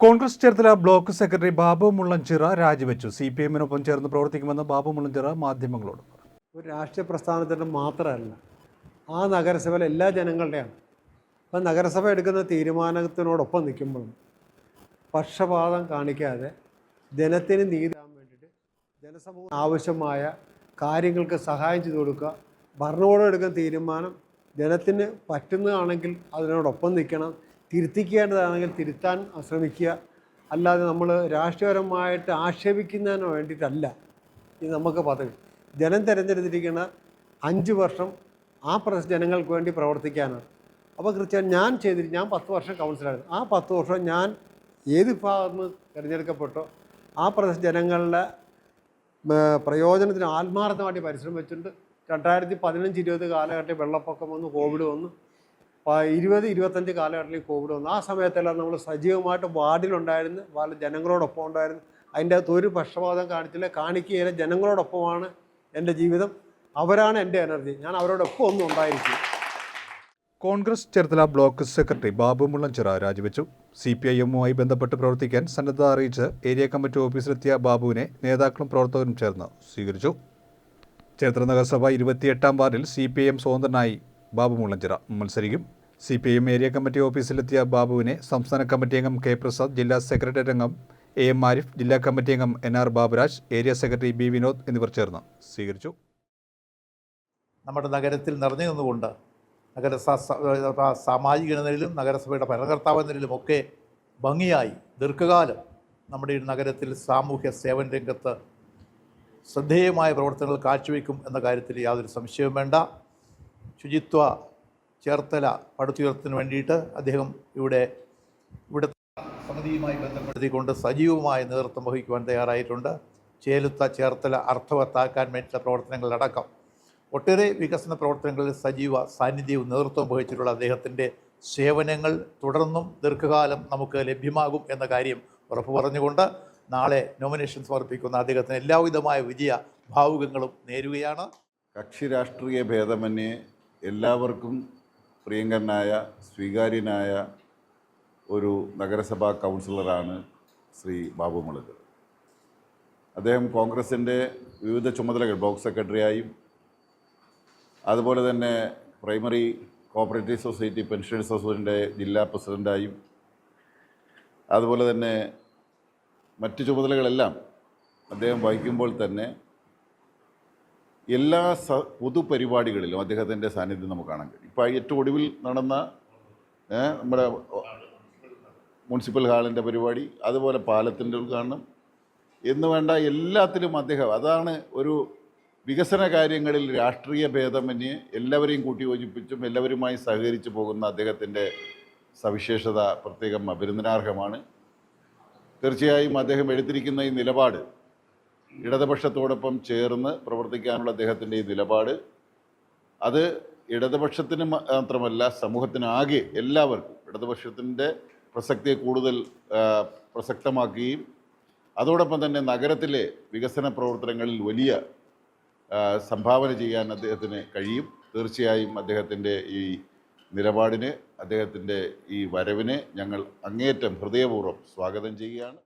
Congress Cherthala block secretary Babu Mullanchira രാജിവെച്ചു. C P എമ്മിനൊപ്പം ചേർന്ന് പ്രവർത്തിക്കുമെന്ന് ബാബു മുള്ളഞ്ചിറ മാധ്യമങ്ങളോട് ഒരു രാഷ്ട്രീയ പ്രസ്ഥാനത്തിന്റെ മാത്രമല്ല ആ നഗരസഭയിലെ എല്ലാ ജനങ്ങളുടെയാണ്. അപ്പം നഗരസഭ എടുക്കുന്ന തീരുമാനത്തിനോടൊപ്പം നിൽക്കുമ്പോഴും പക്ഷപാതം കാണിക്കാതെ ജനത്തിന് നീതി വേണ്ടിയിട്ട് ജനസമൂഹം ആവശ്യമായ കാര്യങ്ങൾക്ക് സഹായം ചെയ്തു കൊടുക്കുക ഭരണകൂടം എടുക്കുന്ന തീരുമാനം ജനത്തിന് പറ്റുന്നതാണെങ്കിൽ അതിനോടൊപ്പം നിൽക്കണം തിരുത്തിക്കേണ്ടതാണെങ്കിൽ തിരുത്താൻ ശ്രമിക്കുക അല്ലാതെ നമ്മൾ രാഷ്ട്രീയപരമായിട്ട് ആക്ഷേപിക്കുന്നതിന് വേണ്ടിയിട്ടല്ല ഇത് നമുക്ക് പദവി. ജനം തിരഞ്ഞെടുത്തിരിക്കുന്ന അഞ്ച് വർഷം ആ പ്രദേശ ജനങ്ങൾക്ക് വേണ്ടി പ്രവർത്തിക്കാനാണ്. അപ്പോൾ കൃത്യം ഞാൻ ചെയ്തിട്ട് ഞാൻ പത്ത് വർഷം കൗൺസിലായിരുന്നു ആ പത്ത് വർഷം ഞാൻ ഏത് ഭാഗത്ത് തിരഞ്ഞെടുക്കപ്പെട്ടോ ആ പ്രദേശ ജനങ്ങളുടെ പ്രയോജനത്തിന് ആത്മാർത്ഥമായിട്ട് പരിശ്രമിച്ചിട്ടുണ്ട്. രണ്ടായിരത്തി പതിനഞ്ച് ഇരുപത് കാലഘട്ടത്തിൽ വെള്ളപ്പൊക്കം വന്നു കോവിഡ് വന്നു. ഇരുപത് ഇരുപത്തഞ്ച് കാലഘട്ടത്തിൽ കോവിഡ് വന്നു. ആ സമയത്തെല്ലാം നമ്മൾ സജീവമായിട്ട് വാർഡിലുണ്ടായിരുന്നു. വാർഡ് ജനങ്ങളോടൊപ്പം ഉണ്ടായിരുന്നു. അതിന്റെ അകത്ത് ഒരു പക്ഷപാതം കാണിച്ചില്ല. കാണിക്കുകയില്ല. ജനങ്ങളോടൊപ്പമാണ് എന്റെ ജീവിതം. അവരാണ് എന്റെ എനർജി. ഞാൻ അവരോടൊപ്പം ഒന്നും ഉണ്ടായിരിക്കും കോൺഗ്രസ് ചേർത്തല ബ്ലോക്ക് സെക്രട്ടറി ബാബു മുള്ളഞ്ചിറ രാജിവെച്ചു. സി പി ഐ എമ്മുമായി ബന്ധപ്പെട്ട് പ്രവർത്തിക്കാൻ സന്നദ്ധത അറിയിച്ച് ഏരിയ കമ്മിറ്റി ഓഫീസിലെത്തിയ ബാബുവിനെ നേതാക്കളും പ്രവർത്തകരും ചേർന്ന് സ്വീകരിച്ചു. ചേർത്തല നഗരസഭ ഇരുപത്തിയെട്ടാം വാർഡിൽ സി പി ഐ എം സ്വതന്ത്രനായി ബാബു മുള്ളഞ്ചിറ മത്സരിക്കും. C P M area committee ഓഫീസിലെത്തിയ ബാബുവിനെ സംസ്ഥാന കമ്മിറ്റി അംഗം കെ പ്രസാദ് ജില്ലാ സെക്രട്ടറി അംഗം എ എം ആരിഫ് ജില്ലാ കമ്മിറ്റി അംഗം N R Baburaj area secretary B Vinod എന്നിവർ ചേർന്ന്. സ്വീകരിച്ചു. നമ്മുടെ നഗരത്തിൽ നിറഞ്ഞു നിന്നുകൊണ്ട് നഗര സ- സ- സാമാജിക നിലയിലും നഗരസഭയുടെ ഭരണകർത്താവ് നിലയിലും ഒക്കെ ഭംഗിയായി ദീർഘകാലം നമ്മുടെ ഈ നഗരത്തിൽ സാമൂഹ്യ സേവന രംഗത്ത് ശ്രദ്ധേയമായ പ്രവർത്തനങ്ങൾ കാഴ്ചവെക്കും എന്ന കാര്യത്തിൽ യാതൊരു സംശയവും വേണ്ട. ശുചിത്വ ചേർത്തല പടുത്തുയർത്തിന് വേണ്ടിയിട്ട് അദ്ദേഹം ഇവിടെ ഇവിടെ സമിതിയുമായി ബന്ധപ്പെടുത്തിക്കൊണ്ട് സജീവമായ നേതൃത്വം വഹിക്കുവാൻ തയ്യാറായിട്ടുണ്ട്. ചേലുത്ത ചേർത്തല അർത്ഥവത്താക്കാൻ വേണ്ടിയിട്ടുള്ള പ്രവർത്തനങ്ങളിലടക്കം ഒട്ടേറെ വികസന പ്രവർത്തനങ്ങളിൽ സജീവ സാന്നിധ്യവും നേതൃത്വം വഹിച്ചിട്ടുള്ള അദ്ദേഹത്തിന്റെ സേവനങ്ങൾ തുടർന്നും ദീർഘകാലം നമുക്ക് ലഭ്യമാകും എന്ന കാര്യം ഉറപ്പു പറഞ്ഞുകൊണ്ട് നാളെ നോമിനേഷൻ സമർപ്പിക്കുന്ന അദ്ദേഹത്തിന് എല്ലാവിധമായ വിജയ ഭാവുകങ്ങളും നേരുകയാണ്. കക്ഷി രാഷ്ട്രീയ ഭേദമന്യേ എല്ലാവർക്കും പ്രിയങ്കരനായ സ്വീകാര്യനായ ഒരു നഗരസഭാ കൗൺസിലറാണ് ശ്രീ ബാബു മുളക്. അദ്ദേഹം കോൺഗ്രസിന്റെ വിവിധ ചുമതലകൾ ബ്ലോക്ക് സെക്രട്ടറിയായും അതുപോലെ തന്നെ പ്രൈമറി കോപ്പറേറ്റീവ് സൊസൈറ്റി പെൻഷനേഴ്സ് അസോസിയേഷന്റെ ജില്ലാ പ്രസിഡന്റായും അതുപോലെ തന്നെ മറ്റ് ചുമതലകളെല്ലാം അദ്ദേഹം വഹിക്കുമ്പോൾ തന്നെ എല്ലാ സ പൊതുപരിപാടികളിലും അദ്ദേഹത്തിന്റെ സാന്നിധ്യം നമുക്ക് കാണാൻ കഴിയും. ഇപ്പോൾ ഏറ്റവും ഒടുവിൽ നടന്ന നമ്മുടെ മുനിസിപ്പൽ ഹാളിന്റെ പരിപാടി അതുപോലെ പാലത്തിന്റെ ഉദ്ഘാടനം എന്ന് വേണ്ട എല്ലാത്തിലും അദ്ദേഹം അതാണ് ഒരു വികസന കാര്യങ്ങളിൽ രാഷ്ട്രീയ ഭേദമന്യേ എല്ലാവരെയും കൂട്ടിയോജിപ്പിച്ചും എല്ലാവരുമായി സഹകരിച്ചു പോകുന്ന അദ്ദേഹത്തിന്റെ സവിശേഷത പ്രത്യേകം അഭിനന്ദനാർഹമാണ്. തീർച്ചയായും അദ്ദേഹം എടുത്തിരിക്കുന്ന ഈ നിലപാട് ഇടതുപക്ഷത്തോടൊപ്പം ചേർന്ന് പ്രവർത്തിക്കാനുള്ള അദ്ദേഹത്തിന്റെ ഈ നിലപാട് അത് ഇടതുപക്ഷത്തിന് മാത്രമല്ല സമൂഹത്തിനാകെ എല്ലാവർക്കും ഇടതുപക്ഷത്തിന്റെ പ്രസക്തിയെ കൂടുതൽ പ്രസക്തമാക്കുകയും അതോടൊപ്പം തന്നെ നഗരത്തിലെ വികസന പ്രവർത്തനങ്ങളിൽ വലിയ സംഭാവന ചെയ്യാൻ അദ്ദേഹത്തിന് കഴിയും. തീർച്ചയായും അദ്ദേഹത്തിന്റെ ഈ നിലപാടിന് അദ്ദേഹത്തിന്റെ ഈ വരവിനെ ഞങ്ങൾ അങ്ങേയറ്റം ഹൃദയപൂർവം സ്വാഗതം ചെയ്യുകയാണ്.